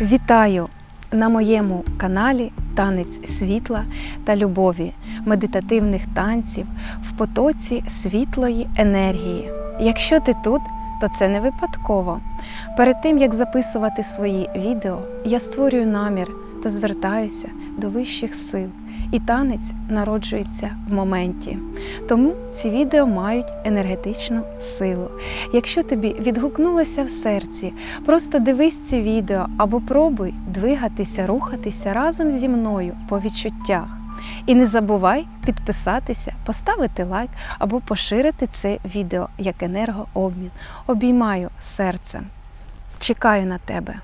Вітаю на моєму каналі Танець світла та любові, медитативних танців в потоці світлої енергії. Якщо ти тут, то це не випадково. Перед тим як записувати свої відео, я створюю намір та звертаюся до вищих сил. І танець народжується в моменті. Тому ці відео мають енергетичну силу. Якщо тобі відгукнулося в серці, просто дивись ці відео або пробуй двигатися, рухатися разом зі мною по відчуттях. І не забувай підписатися, поставити лайк або поширити це відео як енергообмін. Обіймаю серцем. Чекаю на тебе.